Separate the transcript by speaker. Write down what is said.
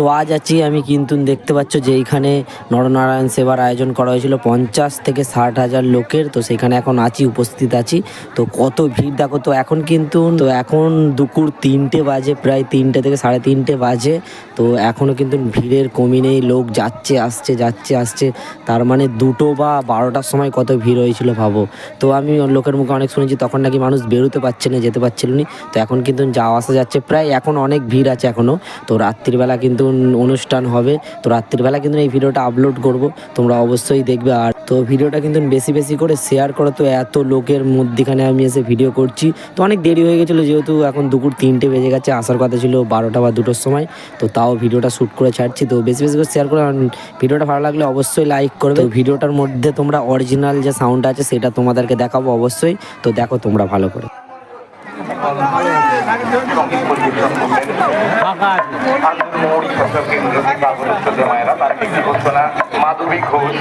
Speaker 1: তো আজ আছি আমি কিন্তু দেখতে পাচ্ছ যে এইখানে নরনারায়ণ সেবার আয়োজন করা হয়েছিল পঞ্চাশ থেকে ষাট হাজার লোকের, তো সেখানে এখন আছি, উপস্থিত আছি। তো কত ভিড় দেখো, তো এখন কিন্তু, তো এখন দুপুর তিনটে বাজে, প্রায় তিনটে থেকে সাড়ে তিনটে বাজে। তো এখনও কিন্তু ভিড়ের কমি নেই, লোক যাচ্ছে, আসছে যাচ্ছে, আসছে। তার মানে দুটো বা বারোটার সময় কত ভিড় হয়েছিল ভাবো। তো আমি লোকের মুখে অনেক শুনেছি, তখন নাকি মানুষ বেরোতে পারছে না, যেতে পারছিল না। তো এখন কিন্তু যাওয়া আসা যাচ্ছে, প্রায় এখন অনেক ভিড় আছে এখনও তো রাত্রিবেলা কিন্তু অনুষ্ঠান হবে। তো রাত্রিবেলা কিন্তু এই ভিডিওটা আপলোড করব, তোমরা অবশ্যই দেখবে। আর তো ভিডিওটা কিন্তু বেশি বেশি করে শেয়ার করো। তো এত লোকের মধ্যেখানে আমি এসে ভিডিও করছি। তো অনেক দেরি হয়ে গেছিল, যেহেতু এখন দুপুর তিনটে বেজে গেছে, আসার কথা ছিল বারোটা বা দুটোর সময়। তো তাও ভিডিওটা শ্যুট করে ছাড়ছি। তো বেশি বেশি করে শেয়ার করে। ভিডিওটা ভালো লাগলে অবশ্যই লাইক করবে। ভিডিওটার মধ্যে তোমরা অরিজিনাল যে সাউন্ড আছে, সেটা তোমাদেরকে দেখাবো অবশ্যই। তো দেখো তোমরা ভালো করে।
Speaker 2: মৌরি সরকার কেন্দ্র বাবুর মায়েরা তার একটি ঘোষণা না মাধবী ঘোষ।